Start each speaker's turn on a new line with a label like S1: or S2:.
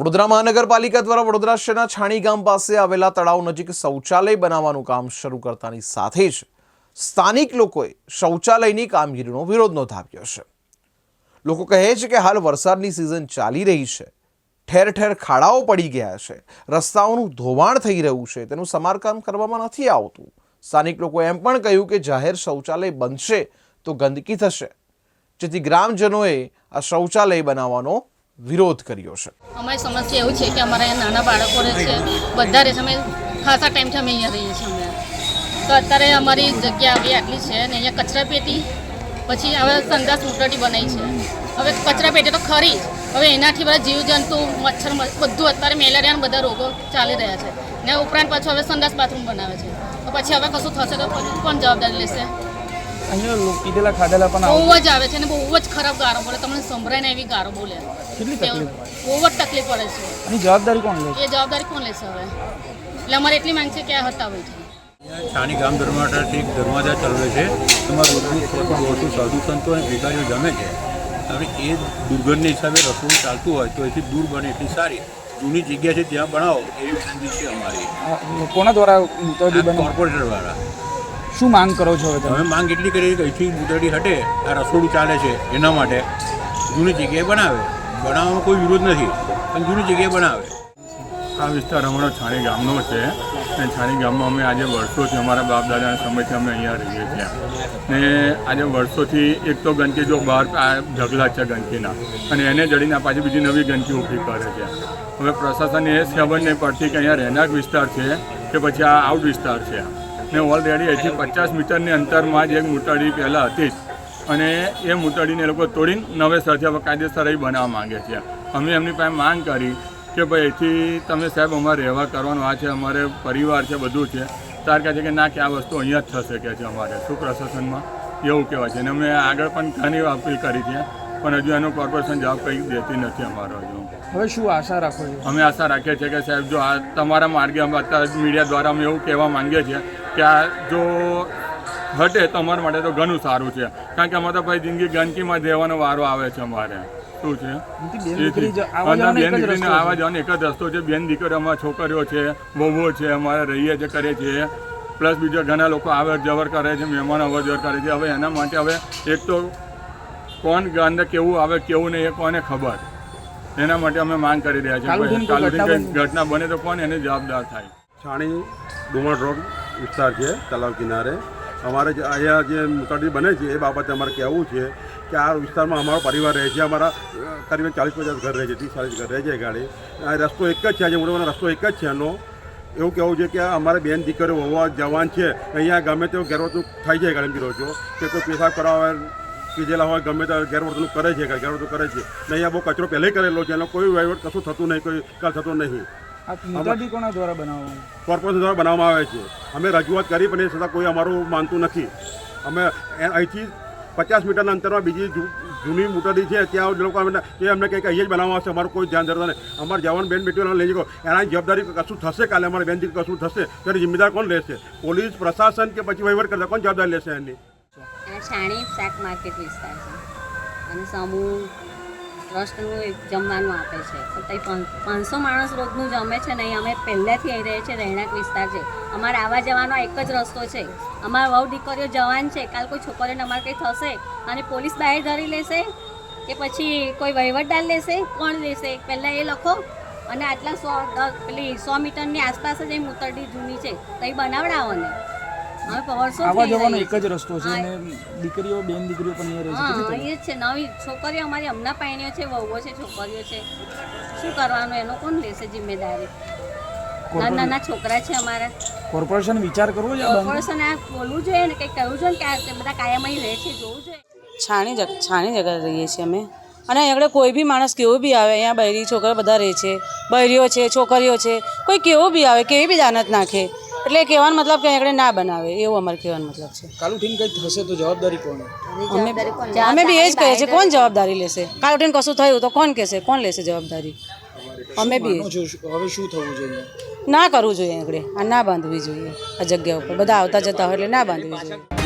S1: વડોદરા મહાનગરપાલિકા દ્વારા વડોદરા શહેરના છાણી ગામ પાસે આવેલા તળાવ નજીક શૌચાલય બનાવવાનું કામ શરૂ કરતાની સાથે જ સ્થાનિક લોકોએ શૌચાલયની કામગીરીનો વિરોધ નોંધાવ્યો છે. લોકો કહે છે કે હાલ વરસાદની સિઝન ચાલી રહી છે. ઠેર ઠેર ખાડાઓ પડી ગયા છે. રસ્તાઓનું ધોવાણ થઈ રહ્યું છે. તેનું સમારકામ કરવામાં નથી આવતું. સ્થાનિક લોકોએ એમ પણ કહ્યું કે જાહેર શૌચાલય બનશે તો ગંદકી થશે. જેથી ગ્રામજનોએ આ શૌચાલય બનાવવાનો વિરોધ કર્યો છે.
S2: અમારી સમસ્યા એવું છે કે અમારા નાના બાળકો રહે છે, બધા રહે છે. અમે ખાસા ટાઈમથી અમે અહીંયા રહીએ છીએ અમે. તો અત્યારે અમારી જગ્યા આવી આટલી છે ને અહીંયા કચરા પેટી, પછી હવે સંદાસ ઉટટી બનાવી છે. હવે કચરા પેટી તો ખરી હવે એનાથી બધા જીવજંતુ, મચ્છર બધું અત્યારે મેલેરિયાના બધા રોગો ચાલી રહ્યા છે. ને ઉપરાંત પાછું હવે સંદાસ બાથરૂમ બનાવે છે. તો પછી હવે કશું થશે તો પણ જવાબદારી લેશે?
S3: અહીંયા લોકો કીધેલા ખાધેલા પણ આવે
S2: બહુ જ આવે છે અને બહુ જ ખરાબ ગારો બોલે. તમને સંભળાય ને એવી ગારો બોલે.
S3: કેટલી તકલીફ?
S2: બહુ જ તકલીફ પડે છે.
S3: અને જવાબદારી કોણ લે
S2: એ જવાબદારી કોણ લેશે હવે? એટલે અમારે એટલી માંગ છે કે આ હટાવે છે.
S4: સ્થાનિક ગામ ધર્માટાથી દરવાજા ચાલે છે. તમારું સો તો દોઢસો સાધુ સંતો અને ભેગારીઓ જમે છે. હવે એ દુર્ગંધના હિસાબે રસોડું ચાલતું હોય તો એથી દૂર બને એટલી સારી. જૂની જગ્યા છે ત્યાં બનાવો એવી વિનંતી છે અમારી.
S3: કોના દ્વારા કોર્પોરેટર
S4: કોર્પોરેટરવાળા
S3: શું માંગ કરો છો હવે તમે?
S4: માંગ એટલી કરી કે અહીંથી મુદડી હટે. આ રસોડું ચાલે છે એના માટે. જૂની જગ્યાએ બનાવે. બનાવવામાં કોઈ વિરોધ નથી પણ જૂની જગ્યાએ બનાવે.
S5: આ વિસ્તાર અમારો છાણી ગામનો છે. અને છાણી ગામમાં અમે આજે વર્ષોથી અમારા બાપ દાદાના સમયથી અમે અહીંયા રહીએ છીએ. ને આજે વર્ષોથી એક તો ગંદકી જો બહાર આ ઢગલા છે ગંદકીના. અને એને જડીને પાછી બીજી નવી ગંદકી ઊભી કરે છે. હવે પ્રશાસન એ ખબર નહીં પડતી કે અહીંયા રહેણાંક વિસ્તાર છે કે પછી આ આઉટ વિસ્તાર છે. ને ઓલરેડી અહીંથી પચાસ મીટરની અંતરમાં જ એક મૂતળી પહેલાં હતી જ. અને એ મૂતળીને એ લોકો તોડીને નવેસરથી હવે કાયદેસર એ બનાવવા માગે છે. અમે એમની પાસે માંગ કરી કે ભાઈ અહીંથી તમે સાહેબ અમારે રહેવા કરવાનું આ છે અમારે પરિવાર છે બધું છે. તાર કહે છે કે ના કે આ વસ્તુ અહીંયા જ થશે કે છે અમારે. શું પ્રશાસનમાં? એવું કહેવાય છે. અને અમે આગળ પણ ઘણી અપીલ કરી છે પણ હજુ એનો કોર્પોરેશન જવાબ કંઈ દેતી નથી અમારો હજુ.
S3: હવે શું આશા રાખો છો?
S5: અમે આશા રાખીએ છીએ કે સાહેબ જો આ તમારા માર્ગે અમે અત્યારે મીડિયા દ્વારા અમે એવું કહેવા માંગીએ છીએ કે આ જો હટે તો અમારા માટે તો ઘણું સારું છે. કારણ કે અમારે તો ભાઈ જિંદગી ગંદકીમાં જવાનો વારો આવે છે અમારે. શું છે?
S3: બેન દીકરી જ- જવાનો એક જ
S5: દીકરીને
S3: રસ્તો
S5: આવવા
S3: છે.
S5: જવાનો એક જ રસ્તો છે. બેન દીકરી અમારા છોકરીઓ છે વહુઓ છે અમારે રહીએ છે કરીએ છીએ પ્લસ બીજા ઘણા લોકો આવે જવર કરે છે મહેમાન અવર જવર કરે છે. હવે એના માટે હવે એક તો કોણ અંદર કેવું આવે કેવું નહીં એ કોને ખબર. એના માટે અમે માંગ કરી રહ્યા છીએ.
S3: ઘટના
S5: ઘટના બને તો કોણ એને જવાબદાર થાય?
S6: છાણી ડુમર રોડ વિસ્તાર છે, તલાવ કિનારે. અમારે જે અહીંયા જે મુસાફરી બને છે, એ બાબતે અમારે કહેવું છે કે આ વિસ્તારમાં અમારો પરિવાર રહે છે, અમારા કરીબન ચાલીસ પચાસ ઘર રહે છે ત્રીસ ચાલીસ ઘર રહે છે ગાડી. આ રસ્તો એક જ છે, આજે મોટો રસ્તો એક જ છે એનો. એવું કહેવું છે કે અમારે બેન દીકરીઓ હોવા જવાન છે. અહીંયા ગમે તેવું ગેરવર્તણૂક થાય છે ગાડી રહો છો કે કોઈ પેશાબ કરાવવા પીધેલા હોય, ગમે તે ગેરવર્તણૂક કરે છે, ગેરવર્તણૂક કરે છે. અહીંયા બહુ કચરો પહેલે કરેલો છે, એનો કોઈ વહીવટ કશું થતું નહીં, કોઈ કાલ થતું નહીં.
S3: આ કોના દ્વારા બનાવવાનું
S6: કોર્પોરેશન દ્વારા બનાવવામાં આવે છે. અમે રજૂઆત કરી પણ એ છતાં કોઈ અમારું માનતું નથી. અમે અહીંથી પચાસ મીટરના અંતરમાં બીજી જૂની મોટરી છે ત્યાં લોકો એ અમને અહીંયા જ બનાવવામાં આવશે અમારું કોઈ ધ્યાન ધરતા નહીં અમારે જવાન બેન લઈ જકો એના જવાબદારી કશું થશે કાલે અમારે બેન દીકરી કશું થશે ત્યારે જિમ્મેદાર કોણ લેશે? પોલીસ પ્રશાસન કે પછી વહીવટ કરતા કોણ જવાબદારી લેશે એની?
S7: આ શાક માર્કેટ વિસ્તાર છે. અને સમૂહ ટ્રસ્ટનું જમવાનું આપે છે. તો ત્યાં પાંચસો માણસ રોજનું જમે છે ને અમે પહેલેથી અહીં રહીએ છીએ રહેણાંક વિસ્તાર છે. અમારે આવવા જવાનો એક જ રસ્તો છે. અમારા વહુ દીકરીઓ જવાન છે, કાલ કોઈ છોકરીઓને અમારે કંઈ થશે અને પોલીસ બહાર ધરી લેશે કે પછી કોઈ વહીવટદાર લેશે, કોણ લેશે? પહેલાં એ લખો અને આટલા સો પેલી સો મીટરની આસપાસ જ એ મૂતરડી જૂની છે. તો એ બનાવડાવો ને.
S3: આવવા જવાનો એક જ રસ્તો છે અને દીકરીઓ બેન દીકરીઓ પણ અહીંયા રહે છે.
S7: એ જ છે. નવી છોકરીઓ અમારી હમણાં પાણીઓ છે વહુઓ છે છોકરીઓ છે. શું કરવાનું? એનો કોણ લેશે જિમ્મેદારી? નાના નાના છોકરા છે અમારા.
S3: કોર્પોરેશન વિચાર કરવો આ
S7: કોર્પોરેશન આ બોલવું જોઈએ ને કંઈક કરવું જોઈએ ને કે બધા કાયમ અહીં રહે છે જોવું જોઈએ.
S8: છાણી જગ છાણી જગ્યાએ રહીએ છીએ અમે. અને આગળ કોઈ બી માણસ કેવો બી આવે અહીંયા બૈરી છોકરા બધા રહે છે. બૈરીઓ છે છોકરીઓ છે કોઈ કેવો બી આવે કેવી બી દાનત નાખે. એટલે કહેવાનો મતલબ કે આગળ ના બનાવે એવું અમારે કહેવાનો મતલબ છે.
S3: કાલુ ઠીન કંઈક થશે તો જવાબદારી કોણ?
S8: અમે અમે બી એ જ કહીએ છીએ કોણ જવાબદારી લેશે? કાલ ઉઠીને કશું થયું તો કોણ કહેશે? કોણ લેશે જવાબદારી? અમે બી.
S3: હવે શું થવું જોઈએ?
S8: ના કરવું જોઈએ આગળ આ ના બાંધવી જોઈએ. આ જગ્યા ઉપર. બધા આવતા જતા હોય એટલે ના બાંધવી જોઈએ.